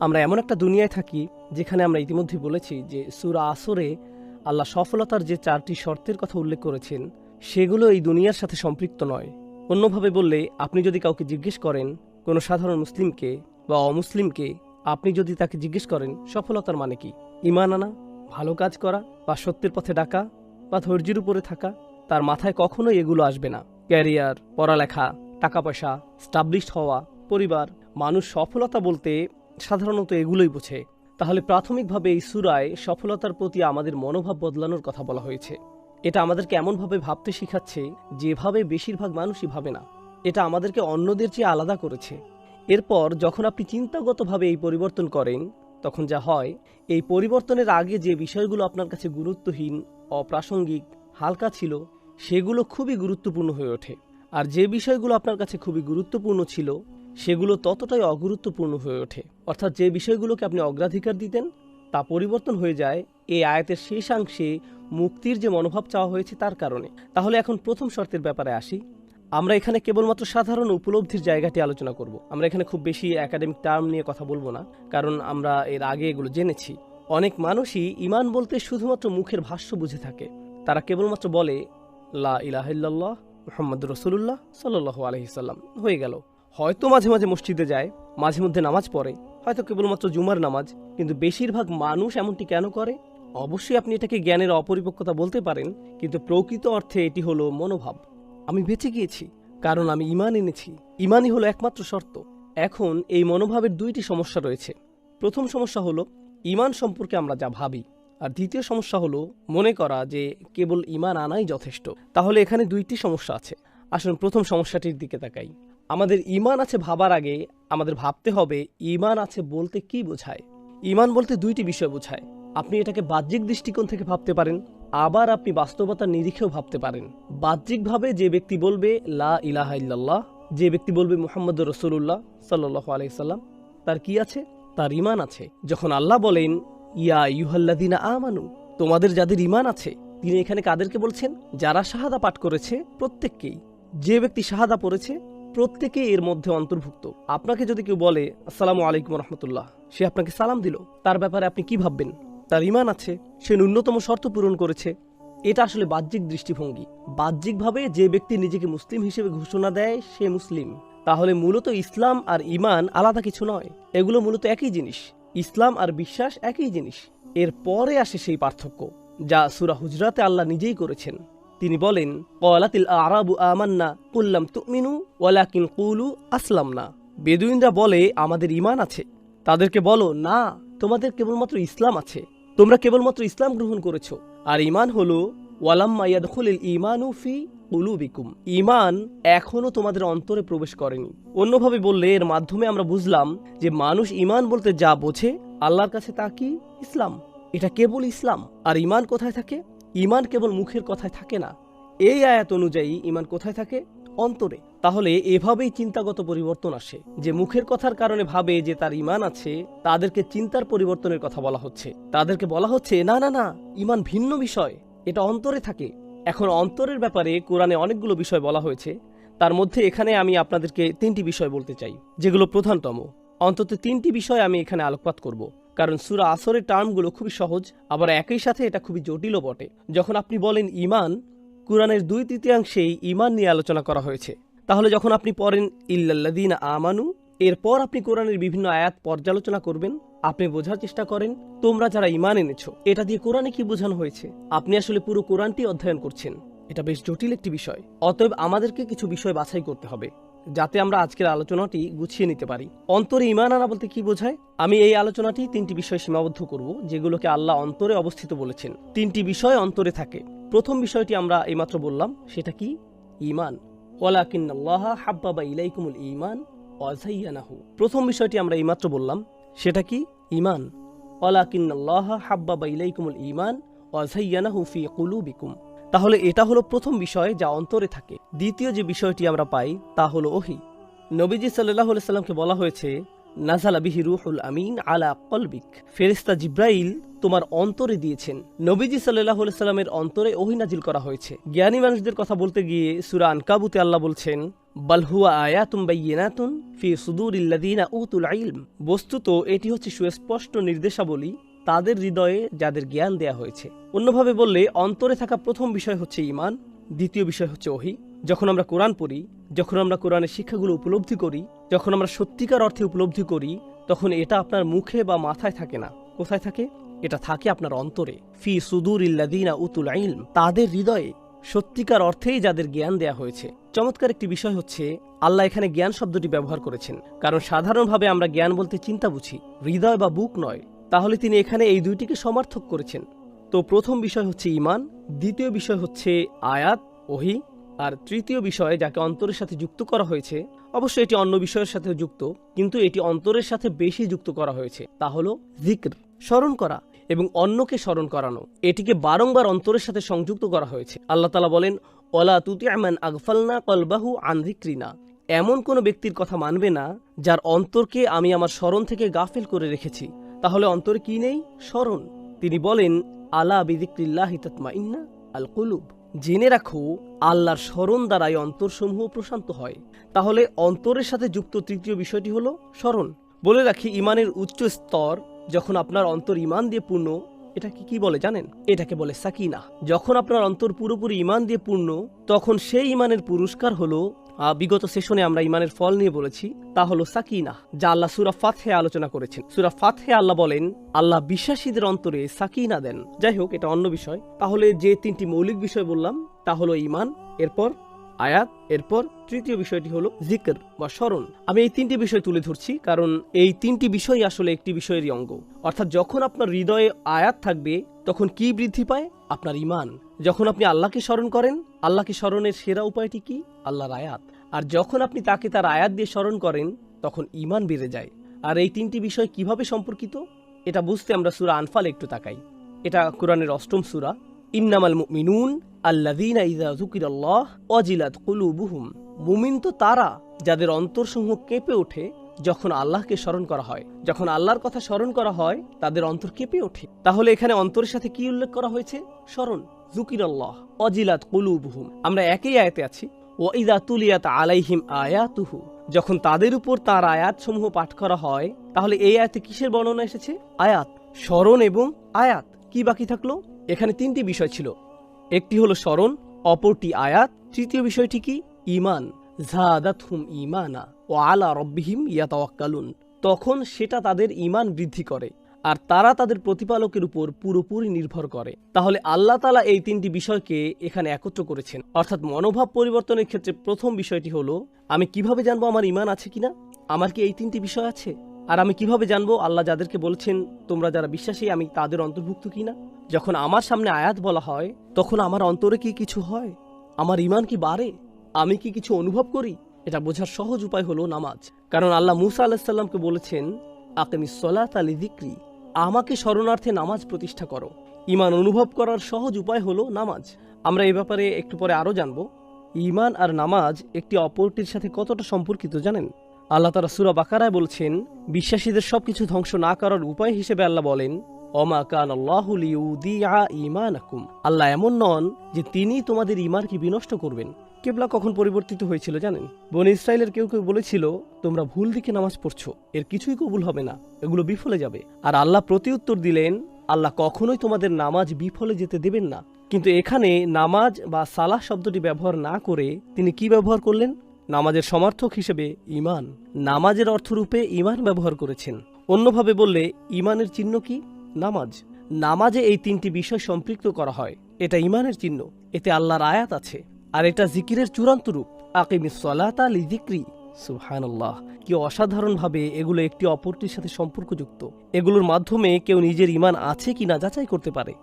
আমরা এমন একটা দুনিয়ায় থাকি যেখানে আমরা ইতিমধ্যে বলেছি যে সুরা আসরে আল্লাহ সফলতার যে চারটি শর্তের কথা উল্লেখ করেছেন, সেগুলো এই দুনিয়ার সাথে সম্পৃক্ত নয়। অন্যভাবে বললে, আপনি যদি কাউকে জিজ্ঞেস করেন, কোনো সাধারণ মুসলিমকে বা অমুসলিমকে আপনি যদি তাকে জিজ্ঞেস করেন, সফলতার মানে কি? ইমান আনা, ভালো কাজ করা বা সত্যের পথে ডাকা বা ধৈর্যের উপরে থাকা, তার মাথায় কখনোই এগুলো আসবে না। ক্যারিয়ার, পড়ালেখা টাকা পয়সা স্টাবলিশড হওয়া, পরিবার, মানুষ সফলতা বলতে সাধারণত এগুলোই বোঝে। তাহলে প্রাথমিকভাবে এই সুরায় সফলতার প্রতি আমাদের মনোভাব বদলানোর কথা বলা হয়েছে। এটা আমাদেরকে এমনভাবে ভাবতে শিখাচ্ছে যেভাবে বেশিরভাগ মানুষই ভাবে না। এটা আমাদেরকে অন্যদের চেয়ে আলাদা করেছে। এরপর যখন আপনি চিন্তাগতভাবে এই পরিবর্তন করেন, তখন যা হয়, এই পরিবর্তনের আগে যে বিষয়গুলো আপনার কাছে গুরুত্বহীন, অপ্রাসঙ্গিক, হালকা ছিল, সেগুলো খুবই গুরুত্বপূর্ণ হয়ে ওঠে। আর যে বিষয়গুলো আপনার কাছে খুবই গুরুত্বপূর্ণ ছিল সেগুলো ততটাই অগুরুত্বপূর্ণ হয়ে ওঠে। অর্থাৎ যে বিষয়গুলোকে আপনি অগ্রাধিকার দিতেন, তা পরিবর্তন হয়ে যায় এই আয়াতের শেষাংশে মুক্তির যে মনোভাব চাওয়া হয়েছে তার কারণে। তাহলে এখন প্রথম শর্তের ব্যাপারে আসি। আমরা এখানে কেবলমাত্র সাধারণ উপলব্ধির জায়গাটি আলোচনা করব। আমরা এখানে খুব বেশি একাডেমিক টার্ম নিয়ে কথা বলব না, কারণ আমরা এর আগে এগুলো জেনেছি। অনেক মানুষই ইমান বলতে শুধুমাত্র মুখের ভাষ্য বুঝে থাকে। তারা কেবলমাত্র বলে, লা ইলাহিল্লাহ মোহাম্মদ রসুল্লাহ সাল্লাহ আলহিসাল্লাম হয়ে গেল। হয়তো মাঝে মাঝে মসজিদে যায়, মাঝে মধ্যে নামাজ পড়ে, হয়তো কেবলমাত্র জুমার নামাজ, কিন্তু বেশিরভাগ মানুষ এমনটি কেন করে? অবশ্যই আপনি এটাকে জ্ঞানের অপরিপক্কতা বলতে পারেন, কিন্তু প্রকৃত অর্থে এটি হলো মনোভাব। আমি বেঁচে গিয়েছি, কারণ আমি ইমান এনেছি। ইমানই হলো একমাত্র শর্ত। এখন এই মনোভাবের দুইটি সমস্যা রয়েছে। প্রথম সমস্যা হলো ইমান সম্পর্কে আমরা যা ভাবি। আর দ্বিতীয় সমস্যা হলো, মনে করা যে কেবল ইমান আনাই যথেষ্ট। তাহলে এখানে দুইটি সমস্যা আছে। আসুন প্রথম সমস্যাটির দিকে তাকাই। আমাদের ইমান আছে ভাবার আগে আমাদের ভাবতে হবে ইমান আছে বলতে কি বোঝায়? ইমান বলতে দুইটি বিষয় বোঝায়। আপনি এটাকে বাহ্যিক দৃষ্টিকোণ থেকে ভাবতে পারেন, আবার আপনি বাস্তবতার নিরিখেও ভাবতে পারেন। বাহ্যিকভাবে যে ব্যক্তি বলবে, লা ইলাহা ইল্লাল্লাহ যে ব্যক্তি বলবে মোহাম্মদ রসুল্লাহ সাল্লাহ আলাইসাল্লাম তার কি আছে? তার ইমান আছে। যখন আল্লাহ বলেন, ইয়া ইউহাল্লাদিনা আমানু তোমাদের যাদের ইমান আছে, তিনি এখানে কাদেরকে বলছেন? যারা শাহাদা পাঠ করেছে প্রত্যেককেই। যে ব্যক্তি শাহাদা পড়েছে প্রত্যেকে এর মধ্যে অন্তর্ভুক্ত। আপনাকে যদি কেউ বলে, আসসালামু আলাইকুম রহমতুল্লাহ সে আপনাকে সালাম দিল। তার ব্যাপারে আপনি কি ভাববেন? তার ইমান আছে, সে ন্যূনতম শর্ত পূরণ করেছে। এটা আসলে বাহ্যিক দৃষ্টিভঙ্গি। বাহ্যিকভাবে যে ব্যক্তি নিজেকে মুসলিম হিসেবে ঘোষণা দেয়, সে মুসলিম। তাহলে মূলত ইসলাম আর ইমান আলাদা কিছু নয়। এগুলো মূলত একই জিনিস। ইসলাম আর বিশ্বাস একই জিনিস। এর পরে আসে সেই পার্থক্য, যা সুরা হুজরাতে আল্লাহ নিজেই করেছেন। তিনি বলেন, কলাতিল আরাবু আমান্না কুল্লাম তুমিনু ওয়ালাকিন কুলু আসলাম না বেদুইনরা বলে, আমাদের ইমান আছে। তাদেরকে বলো, না, তোমাদের কেবলমাত্র ইসলাম আছে। তোমরা কেবলমাত্র ইসলাম গ্রহণ করেছ। আর ইমান হলো, ওয়ালাম্মা ইয়াদখুলিল ইমানু ফি উলুবিকুম ইমান এখনও তোমাদের অন্তরে প্রবেশ করেনি। অন্যভাবে বললে, এর মাধ্যমে আমরা বুঝলাম যে মানুষ ইমান বলতে যা বোঝে, আল্লাহর কাছে তা কি? ইসলাম। এটা কেবল ইসলাম। আর ইমান কোথায় থাকে? ইমান কেবল মুখের কথায় থাকে না। এই আয়াত অনুযায়ী ইমান কোথায় থাকে? অন্তরে। তাহলে এভাবেই চিন্তাগত পরিবর্তন আসে। যে মুখের কথার কারণে ভাবে যে তার ইমান আছে, তাদেরকে চিন্তার পরিবর্তনের কথা বলা হচ্ছে। তাদেরকে বলা হচ্ছে, না না না, ইমান ভিন্ন বিষয়। এটা অন্তরে থাকে। এখন অন্তরের ব্যাপারে কোরআনে অনেকগুলো বিষয় বলা হয়েছে। তার মধ্যে এখানে আমি আপনাদেরকে তিনটি বিষয় বলতে চাই, যেগুলো প্রধানতম। অন্তত তিনটি বিষয় আমি এখানে আলোকপাত করব। কারণ সুরা আসরের টার্মগুলো খুবই সহজ, আবার একই সাথে এটা খুবই জটিলও বটে। যখন আপনি বলেন ইমান কোরআনের দুই তৃতীয়াংশেই ইমান নিয়ে আলোচনা করা হয়েছে। তাহলে যখন আপনি পড়েন ইল্লাল্লাদিন আমানু, এরপর আপনি কোরআনের বিভিন্ন আয়াত পর্যালোচনা করবেন, আপনি বোঝার চেষ্টা করেন, তোমরা যারা ইমান এনেছো, এটা দিয়ে কোরআনে কি বোঝানো হয়েছে? আপনি আসলে পুরো কোরআনটি অধ্যয়ন করছেন। এটা বেশ জটিল একটি বিষয়। অতএব আমাদেরকে কিছু বিষয় বাছাই করতে হবে। যাতে আমরা আজকের আলোচনাটি গুছিয়ে নিতে পারি। অন্তরে ইমান আনা বলতে কি বোঝায়? আমি এই আলোচনাটি তিনটি বিষয় সীমাবদ্ধ করব, যেগুলোকে আল্লাহ অন্তরে অবস্থিত বলেছেন। তিনটি বিষয় অন্তরে থাকে। প্রথম বিষয়টি আমরা এইমাত্র বললাম, সেটা কি? ইমান হাব্বাবা ইলাইকুমুল ইমান ওয়াজাইয়ানাহু প্রথম বিষয়টি আমরা এইমাত্র বললাম, সেটা কি? ইমান ওয়ালাকিন্নাল্লাহ হাব্বাবা ইলাইকুমুল ইমান ওয়াজাইয়ানাহু ফি কুলুবিকুম। তাহলে এটা হলো প্রথম বিষয় যা অন্তরে থাকে। দ্বিতীয় যে বিষয়টি আমরা পাই, তা হলো ওহি। নবীজি সাল্লাহ সাল্লামকে বলা হয়েছে নাজালা বিহি রুহুল আমিন আলা কলবিক। ফেরেস্তা জিব্রাইল তোমার অন্তরে দিয়েছেন। নবীজি সাল্লাহ সাল্লামের অন্তরে ওহি নাজিল করা হয়েছে। জ্ঞানী মানুষদের কথা বলতে গিয়ে সুরা আনকাবুতে আল্লাহ বলছেন বালহুয়া আয়াতুম বাইয়িনাতুন ফি সুদুরিল্লাযিনা উতুল ইলম। বস্তুত এটি হচ্ছে সুস্পষ্ট নির্দেশাবলী তাদের হৃদয়ে যাদের জ্ঞান দেয়া হয়েছে। অন্যভাবে বললে, অন্তরে থাকা প্রথম বিষয় হচ্ছে ইমান দ্বিতীয় বিষয় হচ্ছে ওহি। যখন আমরা কোরআন পড়ি, যখন আমরা কোরআনের শিক্ষাগুলো উপলব্ধি করি, যখন আমরা সত্যিকার অর্থে উপলব্ধি করি, তখন এটা আপনার মুখে বা মাথায় থাকে না। কোথায় থাকে? এটা থাকে আপনার অন্তরে। ফি সুদুর ইল্লাদিনা উতুল ইলম। তাদের হৃদয়ে সত্যিকার অর্থেই যাদের জ্ঞান দেয়া হয়েছে। চমৎকার একটি বিষয় হচ্ছে, আল্লাহ এখানে জ্ঞান শব্দটি ব্যবহার করেছেন। কারণ সাধারণভাবে আমরা জ্ঞান বলতে চিন্তা বুঝি। হৃদয় বা বুক নয়। তাহলে তিনি এখানে এই দুইটিকে সমার্থক করেছেন। তো প্রথম বিষয় হচ্ছে ইমান দ্বিতীয় বিষয় হচ্ছে আয়াত, ওহি, আর তৃতীয় বিষয় যাকে অন্তরের সাথে যুক্ত করা হয়েছে, অবশ্যই এটি অন্য বিষয়ের সাথে যুক্ত, কিন্তু এটি অন্তরের সাথে বেশি যুক্ত করা হয়েছে, তা হলো জিক্র, স্মরণ করা এবং অন্যকে স্মরণ করানো। এটিকে বারংবার অন্তরের সাথে সংযুক্ত করা হয়েছে। আল্লাহ তালা বলেন ওলা তুতি আমান আগফালনা কলবাহু আনজিক্রিনা এমন কোনো ব্যক্তির কথা মানবে না, যার অন্তরকে আমি আমার স্মরণ থেকে গাফেল করে রেখেছি। তাহলে অন্তর কি নেই? স্মরণ। তিনি বলেন, আলা বিদিক্রিল্লাহ তাতমা ইন্না আল কুলুব জেনে রাখো, আল্লাহর স্মরণ দ্বারাই অন্তরসমূহ প্রশান্ত হয়। তাহলে অন্তরের সাথে যুক্ত তৃতীয় বিষয়টি হলো স্মরণ। বলে রাখি, ইমানের উচ্চ স্তর যখন আপনার অন্তর ইমান দিয়ে পূর্ণ, এটাকে কি বলে জানেন? এটাকে বলে সাকিনা। যখন আপনার অন্তর পুরোপুরি ইমান দিয়ে পূর্ণ, তখন সেই ইমানের পুরস্কার হলো বিগত সেশনে আমরা ইমানের ফল নিয়ে বলেছি, তা হলো সাকিনা, যা আল্লাহ সুরা ফাতহে আলোচনা করেছেন। সুরা ফাতহে আল্লাহ বলেন, আল্লাহ বিশ্বাসীদের অন্তরে সাকিনা দেন। যাই হোক, এটা অন্য বিষয়। তাহলে যে তিনটি মৌলিক বিষয় বললাম, তা হলো ইমান এরপর আয়াত, এরপর তৃতীয় বিষয়টি হলো জিকর বা স্মরণ। আমি এই তিনটি বিষয় তুলে ধরছি, কারণ এই তিনটি বিষয় আসলে একটি বিষয়েরই অঙ্গ। অর্থাৎ যখন আপনার হৃদয়ে আয়াত থাকবে, তখন কি বৃদ্ধি পায়? আপনার ইমান যখন আপনি আল্লাহকে স্মরণ করেন, আল্লাহকে স্মরণের সেরা উপায়টি কি? আল্লাহর আয়াত। আর যখন আপনি তাকে তার আয়াত দিয়ে স্মরণ করেন, তখন ইমান বেড়ে যায়। আর এই তিনটি বিষয় কীভাবে সম্পর্কিত? এটা বুঝতে আমরা সুরা আনফাল একটু তাকাই। এটা কোরআনের অষ্টম সুরা। ইন্নামাল মুমিনুন আল্লাযীনা ইযা যুকিরাল্লাহ ওয়াজিলাত কুলুবুহুম। মুমিন তো তারা, যাদের অন্তরসমূহ কেঁপে ওঠে যখন আল্লাহকে স্মরণ করা হয়। যখন আল্লাহর কথা স্মরণ করা হয়, তাদের অন্তর কেঁপে ওঠে। তাহলে এখানে অন্তরের সাথে কি উল্লেখ করা হয়েছে? স্মরণ। জুকিরাল্লাহ অজিলাত কুলুবুহুম। আমরা একই আয়াতে আছি ও ইদা তুলিয়াত আলাইহিম আয়াতুহু। যখন তাদের উপর তার আয়াত সমূহ পাঠ করা হয়, তাহলে এই আয়াতে কিসের বর্ণনা এসেছে? আয়াত, স্মরণ এবং আয়াত। কি বাকি থাকল? এখানে তিনটি বিষয় ছিল। একটি হলো স্মরণ, অপরটি আয়াত। তৃতীয় বিষয়টি কি? ইমান জাদাত হুম ইমানা ও আলা রব্বিহিম ইয়াতাওয়াক্কালুন। তখন সেটা তাদের ইমান বৃদ্ধি করে। আর তারা তাদের প্রতিপালকের উপর পুরোপুরি নির্ভর করে। তাহলে আল্লাহ তালা এই তিনটি বিষয়কে এখানে একত্র করেছেন। অর্থাৎ মনোভাব পরিবর্তনের ক্ষেত্রে প্রথম বিষয়টি হলো, আমি কীভাবে জানব আমার ইমান আছে কিনা? আমার কি এই তিনটি বিষয় আছে? আর আমি কীভাবে জানব আল্লাহ যাদেরকে বলছেন, তোমরা যারা বিশ্বাসী, আমি তাদের অন্তর্ভুক্ত কিনা? যখন আমার সামনে আয়াত বলা হয়, তখন আমার অন্তরে কি কিছু হয়? আমার ইমান কি বাড়ে? আমি কি কিছু অনুভব করি? এটা বোঝার সহজ উপায় হলো নামাজ। কারণ আল্লাহ মুসা আলাহিসাল্লামকে বলেছেন আকেমি সলাত আলী দিক্রি আমাকে শরণার্থে নামাজ প্রতিষ্ঠা করো। ইমান অনুভব করার সহজ উপায় হলো নামাজ। আমরা এ ব্যাপারে একটু পরে আরও জানব। ইমান আর নামাজ একটি অপরটির সাথে কতটা সম্পর্কিত জানেন? আল্লাহ তারা সুরা বাকারায় বলছেন, বিশ্বাসীদের সবকিছু ধ্বংস না করার উপায় হিসেবে আল্লাহ বলেন অমা কান ইমানাকুম আল্লাহ এমন নন যে তিনি তোমাদের ইমানকে বিনষ্ট করবেন। কেবলা কখন পরিবর্তিত হয়েছিল জানেন? বন ইসরায়েলের কেউ কেউ বলেছিল, তোমরা ভুল দিকে নামাজ পড়ছো, এর কিছুই কবুল হবে না, এগুলো বিফলে যাবে। আর আল্লাহ প্রতিউত্তর দিলেন, আল্লাহ কখনোই তোমাদের নামাজ বিফলে যেতে দেবেন না। কিন্তু এখানে নামাজ বা সালাহ শব্দটি ব্যবহার না করে তিনি কি ব্যবহার করলেন? নামাজের সমর্থক হিসেবে ইমান। নামাজের অর্থরূপে ইমান ব্যবহার করেছেন। অন্যভাবে বললে, ইমানের চিহ্ন কি? নামাজ। নামাজে এই তিনটি বিষয় সম্পৃক্ত করা হয়। এটা ইমানের চিহ্ন, এতে আল্লাহর আয়াত আছে। আর এটা জিকিরের চূড়ান্ত রূপ। আকিমিস সলাতা লিজিক্রি সুবহানাল্লাহ, কি অসাধারণভাবে এগুলো একটি অপরটির সাথে সম্পর্কযুক্ত। এগুলোর মাধ্যমে কেউ নিজের ইমান আছে কিনা যাচাই করতে পারে।